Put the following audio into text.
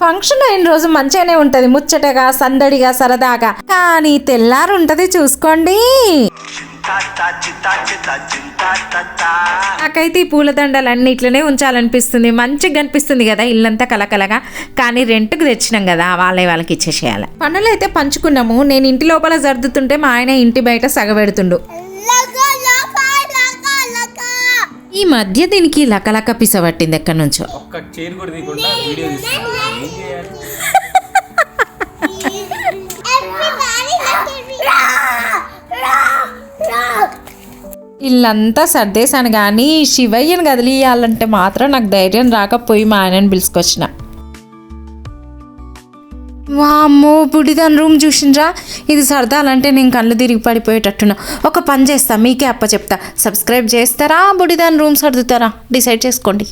Function అయిన రోజు మంచిగానే ఉంటది. ముచ్చటగా సందడిగా సరదాగా. కానీ తెల్లారు ఉంటది చూసుకోండి. నాకైతే ఈ పూలదండలు అన్ని ఇట్లనే ఉంచాలనిపిస్తుంది. మంచిగా కనిపిస్తుంది కదా ఇల్లంతా కలకలగా కానీ రెంట్కి తెచ్చినాం కదా వాళ్ళే వాళ్ళకి ఇచ్చేసేయాలి. పనులు అయితే పంచుకున్నాము. నేను ఇంటి లోపల జరుగుతుంటే మా ఆయన ఇంటి బయట సగబెడుతుండు. ఈ మధ్య దీనికి లకలక పిసబట్టింది ఎక్కడి నుంచో. ఒక్క చైర్ కూడా తీయకుండా వీడియో తీస్తున్నాను ఏం చేయాలి? ఇల్లంతా సర్దేశాను కానీ శివయ్యను కదిలియాలంటే మాత్రం నాకు ధైర్యం రాకపోయి మా ఆయనని పిలుచుకొచ్చిన. వామ్మో బుడిదాని రూమ్ చూసిండ్రా? ఇది సర్దాలంటే నేను కళ్ళు తిరిగి పడిపోయేటట్టున్నా. ఒక పని చేస్తా మీకే అప్ప చెప్తా. సబ్స్క్రైబ్ చేస్తారా? బుడిదాని రూమ్ సర్దుతారా? డిసైడ్ చేసుకోండి.